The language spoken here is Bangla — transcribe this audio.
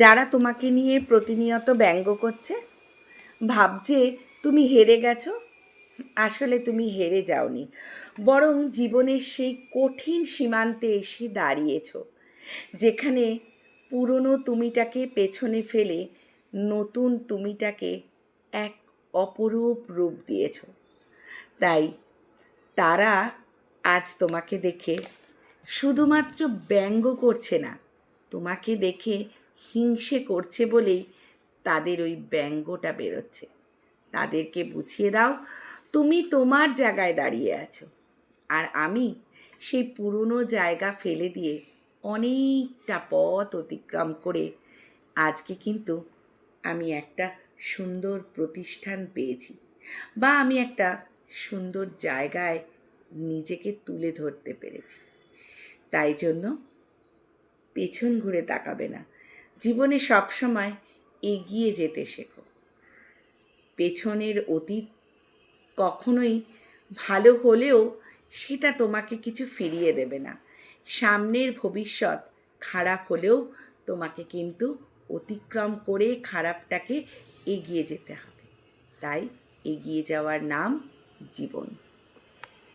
যারা তোমাকে নিয়ে প্রতিনিয়ত ব্যঙ্গ করছে, ভাবছে তুমি হেরে গেছো, আসলে তুমি হেরে যাওনি। বরং জীবনের সেই কঠিন সীমান্তে এসে দাঁড়িয়েছো, যেখানে পুরনো তুমিটাকে পেছনে ফেলে নতুন তুমিটাকে এক অপরূপ রূপ দিয়েছ। তাই তারা আজ তোমাকে দেখে শুধুমাত্র ব্যঙ্গ করছে না, তোমাকে দেখে হিংসে করছে বলেই তাদের ওই ব্যঙ্গটা বেরোচ্ছে। তাদেরকে বুঝিয়ে দাও, তুমি তোমার জায়গায় দাঁড়িয়ে আছো। আর আমি সেই পুরনো জায়গা ফেলে দিয়ে অনেকটা পথ অতিক্রম করে আজকে কিন্তু আমি একটা সুন্দর প্রতিষ্ঠান পেয়েছি বা আমি একটা সুন্দর জায়গায় নিজেকে তুলে ধরতে পেরেছি। তাই জন্য পেছন ঘুরে তাকাবে না। জীবনে সবসময় এগিয়ে যেতে শেখো। পেছনের অতীত কখনোই ভালো হলেও সেটা তোমাকে কিছু ফিরিয়ে দেবে না। সামনের ভবিষ্যৎ খারাপ হলেও তোমাকে কিন্তু অতিক্রম করে খারাপটাকে এগিয়ে যেতে হবে। তাই এগিয়ে যাওয়ার নাম জীবন।